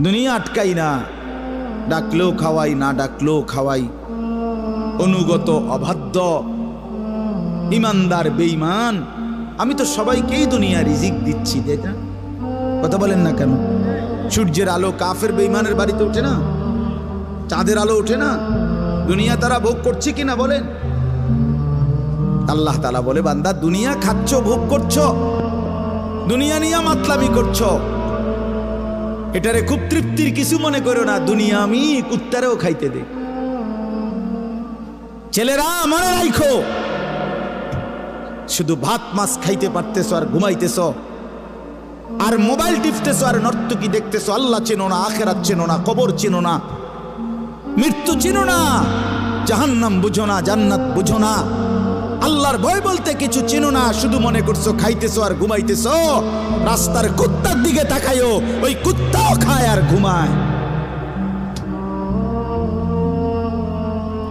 দুনিয়া আটকাই না, ডাকলেও খাওয়াই, না ডাকলেও খাওয়াই। অনুগত, অবাধ্য, ইমানদার, বেঈমান, আমি তো সবাইকেই দুনিয়া রিজিক দিচ্ছি, তাই না? কথা বলেন না কেন? সূর্যের আলো কাফের বেইমানের বাড়িতে ওঠে না? চাঁদের আলো ওঠে না? দুনিয়া তারা ভোগ করছে কিনা বলেন? আল্লাহ তালা বলে, বান্দা, দুনিয়া খাচ্ছ, ভোগ করছ, দুনিয়া নিয়ে মাতলামি করছ। এটারে খুব তৃপ্তির কিছু মনে করো না, দুনিয়া আমি কুত্তারেও খাইতে দে ছেলেরা, মনে রাখো শুধু ভাত, মাছ খাইতে পারতেছ আর ঘুমাইতেছ, আর মোবাইল টিপতেছ আর নর্তকি দেখতেছ, আল্লাহ চেনো না, আখেরাত চেনো না, কবর চেনো না, মৃত্যু চিনো না, জাহান্নাম বুঝো না, জান্নাত বুঝো না, আল্লাহর ভয় বলতে কিছু চিনো না, শুধু মনে করছ খাইতেছো আর ঘুমাইতেছো, রাস্তার কুত্তার দিকে তাকাইও ওই কুত্তাও খায় আর ঘুমায়।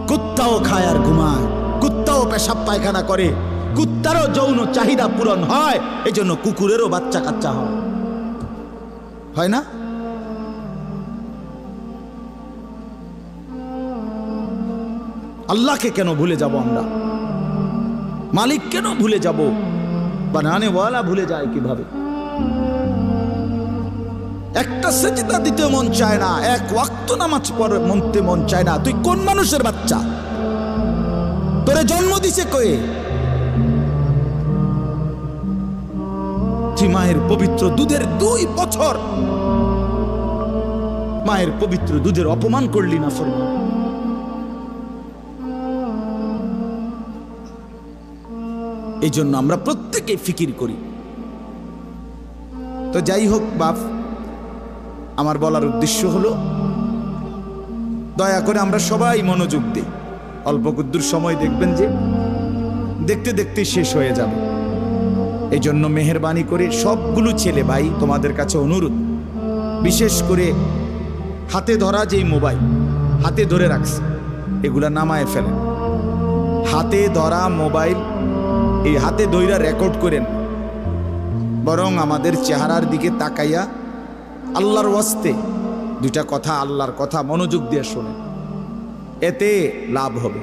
কুত্তাও খায় আর ঘুমায়। কুত্তাও পেশাব পায়খানা করে। কুত্তারও যৌন চাহিদা পূরণ হয় এই জন্য কুকুরেরও বাচ্চা কাচ্চা হয়। হয় না? আল্লাহকে কেন ভুলে যাব আমরা? মালিক কেন ভুলে যাব? বানানেওয়ালা ভুলে যায় কীভাবে? একটা সেজদা দিতে মন চায় না, এক ওয়াক্ত নামাজ পড়ে মনতে মন চায় না। তুই কোন মানুষের বাচ্চা? তোরে জন্ম দিছে কয়ে মায়ের পবিত্র দুধের দুই বছর। মায়ের পবিত্র দুধের অপমান করলি না, ফরমান। এই জন্য আমরা প্রত্যেকে ফিকির করি। তো যাই হোক, বাপ আমার বলার উদ্দেশ্য হলো, দয়া করে আমরা সবাই মনোযোগ দিই। অল্প কুদ্দুর সময় দেখবেন যে দেখতে দেখতে শেষ হয়ে যাবে। এই জন্য মেহরবানি করে সবগুলো ছেলে ভাই তোমাদের কাছে অনুরোধ, বিশেষ করে হাতে ধরা যেই মোবাইল, হাতে ধরে রাখছে, এগুলা নামায় ফেলেন। হাতে ধরা মোবাইল, এই হাতে দইরা রেকর্ড করেন। বরং আমাদের চেহারার দিকে তাকাইয়া আল্লাহর ওয়াস্তে। দুইটা কথা আল্লাহর কথা মনোযোগ দিয়ে শোনেন এতে লাভ হবে।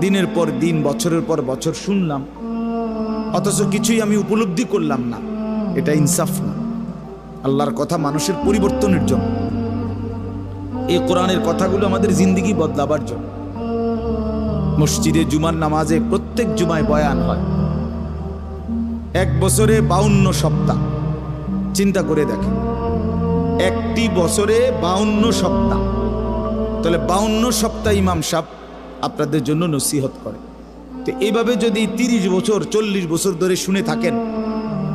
দিনের পর দিন, বছরের পর বছর শুনলাম, অথচ কিছুই আমি উপলব্ধি করলাম না। এটা ইনসাফ না। আল্লাহর কথা মানুষের পরিবর্তনের জন্য। এই কোরআনের কথাগুলো আমাদের জিন্দিগি বদলাবার জন্য। মসজিদে জুমার নামাজে প্রত্যেক জুমায় বয়ান হয়। এক বছরে বাউন্ন সপ্তাহ। চিন্তা করে দেখেন। একটি বছরে বাউন্ন সপ্তাহ। তাহলে বাউন্ন সপ্তাহ ইমাম সাহ আপনাদের জন্য নসিহত করে। তো এইভাবে যদি তিরিশ বছর, চল্লিশ বছর ধরে শুনে থাকেন,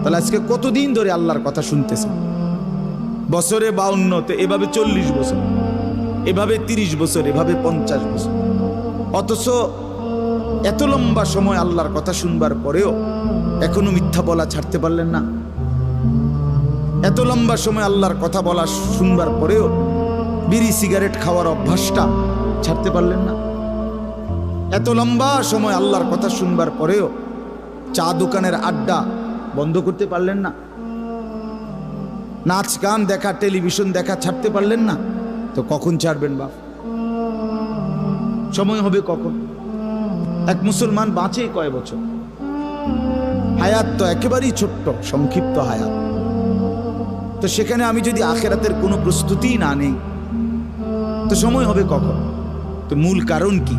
তাহলে আজকে কতদিন ধরে আল্লাহর কথা শুনতেছেন? বছরে বাউন্ন, তো এভাবে চল্লিশ বছর, এভাবে তিরিশ বছর, এভাবে পঞ্চাশ বছর। অথচ এত লম্বা সময় আল্লাহর কথা শুনবার পরেও এখনও মিথ্যা বলা ছাড়তে পারলেন না। এত লম্বা সময় আল্লাহর কথা বলা শুনবার পরেও বিড়ি সিগারেট খাওয়ার অভ্যাসটা ছাড়তে পারলেন না। এত লম্বা সময় আল্লাহর কথা শুনবার পরেও চা দোকানের আড্ডা বন্ধ করতে পারলেন না। নাচ গান দেখা, টেলিভিশন দেখা ছাড়তে পারলেন না। তো কখন ছাড়বেন বাপ? সময় হবে কখন? এক মুসলমান বাঁচে কয় বছর? হায়াত তো একেবারেই ছোট্ট, সংক্ষিপ্ত হায়াত। তো সেখানে আমি যদি আখেরাতের কোনো প্রস্তুতিই না নেই, তো সময় হবে কখন? তো মূল কারণ কি?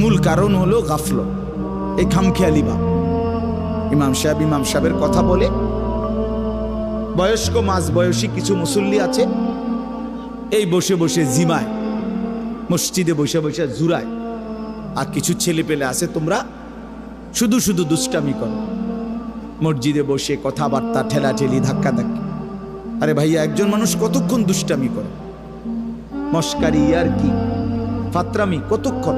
মূল কারণ হলো গাফল, এই খামখেয়ালি বা ইমাম সাহেব ইমাম সাহেবের কথা বলে, বয়স্ক মাঝ বয়সী কিছু মুসল্লি আছে, এই বসে বসে জিমায়, মসজিদে বসে বসে জুরায় আর কিছু ছেলে পেলে আছে তোমরা শুধু শুধু দুষ্টামি করো। মসজিদে বসে কথাবার্তা, ঠেলাঠেলি ধাক্কা ধাক্কি আরে ভাইয়া, একজন মানুষ কতক্ষণ দুষ্টামি করে? মস্কারি আর কি? ফাত্রামি কতক্ষণ?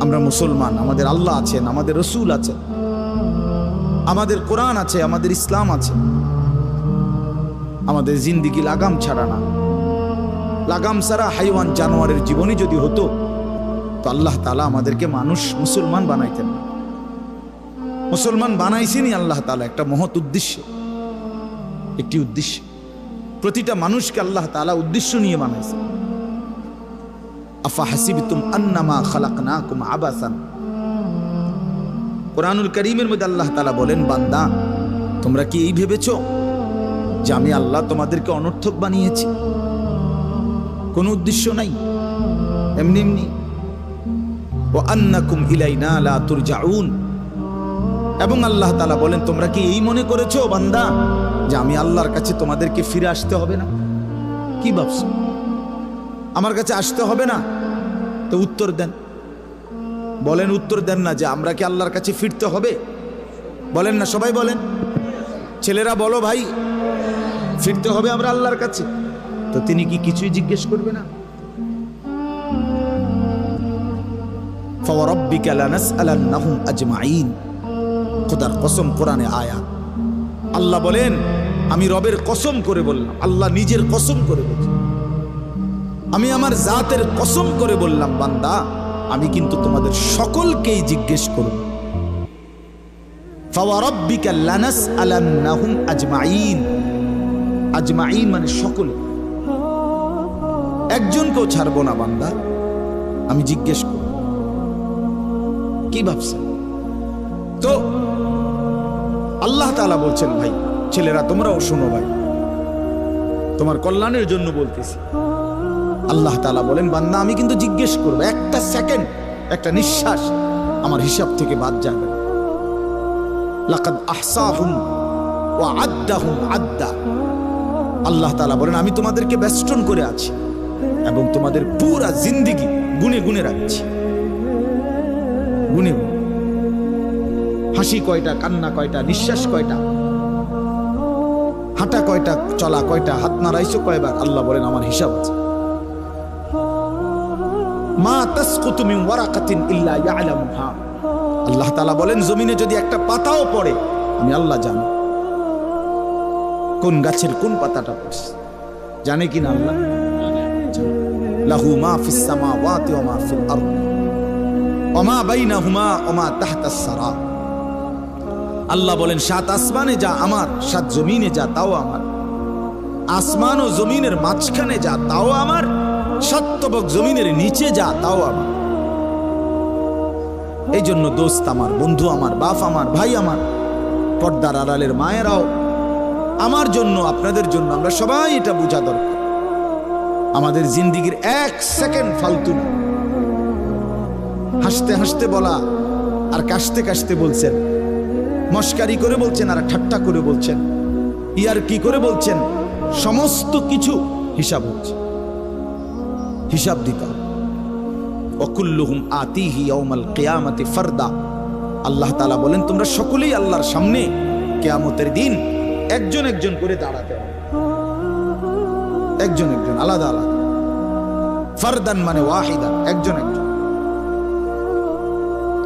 আমরা মুসলমান, আমাদের আল্লাহ আছেন, আমাদের রসুল আছেন, আমাদের কোরআন আছে, আমাদের ইসলাম আছে। আমাদের জিন্দিগি লাগাম ছাড়া না। লাগাম ছাড়া হাইওয়ান জানোয়ারের জীবনই যদি হতো, তো আল্লাহ তালা আমাদেরকে মানুষ মুসলমান বানাইতেন না। মুসলমান বানাইছেনই আল্লাহ তালা একটা মহৎ উদ্দেশ্যে। একটি উদ্দেশ্য। প্রতিটা মানুষকে আল্লাহ তাআলা উদ্দেশ্য নিয়ে বানাইছে। আফা হাসিবতুম আন্নামা খালাক না খালাকনাকুম আবাসান। কোরআনুল করিমের মধ্যে আল্লাহ তালা বলেন, বান্দা, তোমরা কি এই ভেবেছ যে আমি আল্লাহ তোমাদেরকে অনর্থক বানিয়েছি? কোনো উদ্দেশ্য নাই। এমনি এমনি, ও আন্নাকুম ইলাইনা লা তুরজাউন। এবং আল্লাহ তাআলা বলেন, তোমরা কি এই মনে করেছ, বান্দা যে আমি আল্লাহর কাছে তোমাদেরকে ফিরে আসতে হবে না। কি ভাবছ? আমার কাছে আসতে হবে না? তো উত্তর দেন। বলেন, উত্তর দেন না যে আমরা কি আল্লাহর কাছে ফিরতে হবে? বলেন না, সবাই বলেন। ছেলেরা, বলো ভাই, ফিরতে হবে আমরা আল্লাহর কাছে? তো তিনি কি কিছুই জিজ্ঞেস করবে না? ফওয়ারব্বিকা লানাসআলান্নাহুম আজমাইন। খোদার কসম কোরআনে আয়াত। আল্লাহ বলেন, আমি রবের কসম করে বললাম, আল্লাহ নিজের কসম করে বলছেন আমি আমার জাতের কসম করে বললাম, বান্দা, আমি কিন্তু তোমাদের সকলকেই জিজ্ঞেস করব। লানাসআলান্নাহুম আজমাইন মানে সকল। ছাড়বো না, বান্দা, আমি জিজ্ঞেস করব। কি ভাবছেন? তো আল্লাহ তাআলা বলছেন, ভাই, ছেলেরা, তোমরাও শোনো ভাই। তোমার কল্যাণের জন্য বলতেছি। আল্লাহ তালা বলেন, বান্দা, আমি কিন্তু জিজ্ঞেস করব, একটা সেকেন্ড, একটা নিঃশ্বাস আমার হিসাব থেকে বাদ যাবে। লাকাদ আহসাহুম ওয়া আদ্দাহুম আদ্দা। আল্লাহ তাআলা বলেন, আমি তোমাদেরকে বেষ্টন করে আছি এবং তোমাদের পুরা জিন্দিগি গুনে গুনে রাখছি। গুনে গুনে। হাসি কয়টা, কান্না কয়টা, নিঃশ্বাস কয়টা, হাঁটা কয়টা, চলা কয়টা, হাত নাড়াইছো কয়বার? আল্লাহ বলেন, আমার হিসাব আছে। মা তাসকুতু মিন ওয়ারাকাতিন ইল্লা ইয়ালামুহা। আল্লাহ তাআলা বলেন, জমিনে যদি একটা পাতাও পড়ে, আমি আল্লাহ জানি কোন গাছের কোন পাতাটা পড়ছে। জানে কিনা আল্লাহ? লাহু মা ফিস সামাওয়াতি ওয়া মা ফিল আরদ। ওয়া বাইনাহুমা ওয়া তাহতাস সারা। আল্লাহ বলেন, সাত আসমানে যা আমার, সাত জমিনে যা, তাও আমার। আসমান ও জমিনের মাঝখানে যা, তাও আমার। সত্যবক জমিনের নিচে যা, তাও আমার। এই জন্য দোস্ত আমার, বন্ধু আমার, বাপ আমার, ভাই আমার, পর্দার আড়ালের মায়েরাও, আমার জন্য, আপনাদের জন্য আমরা সবাই এটা বোঝা দরকার। আমাদের জিন্দিগির এক সেকেন্ড ফালতু হাসতে হাসতে বলা আর কাশতে কাশতে বলছেন মস্কারি করে বলছেন আর ঠাট্টা করে বলছেন। ইয়ার কি করে বলছেন? সমস্ত কিছু হিসাব হচ্ছে। হিসাব দিতে হবে। অকুল্লুহুম আতিহি ইয়াউমাল কিয়ামতি ফারদা। আল্লাহ তালা বলেন, তোমরা সকলেই আল্লাহর সামনে কেয়ামতের দিন একজন একজন করে দাঁড়াতে একজন একজন, আলাদা আলাদা। ফারদান মানে ওয়াহিদান, একজন একজন।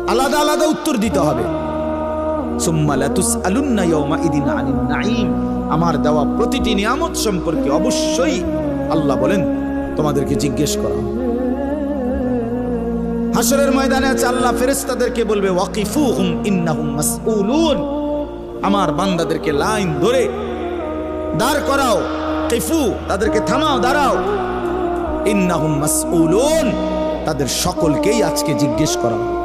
আলাদা আলাদা উত্তর দিতে হবে। আমার দেওয়া প্রতিটি নিয়ামত সম্পর্কে অবশ্যই আল্লাহ বলেন, তোমাদেরকে জিজ্ঞেস করা। হাসরের ময়দানে আছে আল্লাহ ফেরেশতাদেরকে বলবে, ওয়াকিফুহুম ইন্নাহুম মাসউলুন। আমার বান্দাদেরকে লাইন ধরে, দাঁড় করাও, কিফু, তাদেরকে থামাও, দাঁড়াও। ইন্নাহুম মাসউলুন, তাদের সকলকেই আজকে জিজ্ঞেস করা। হবে।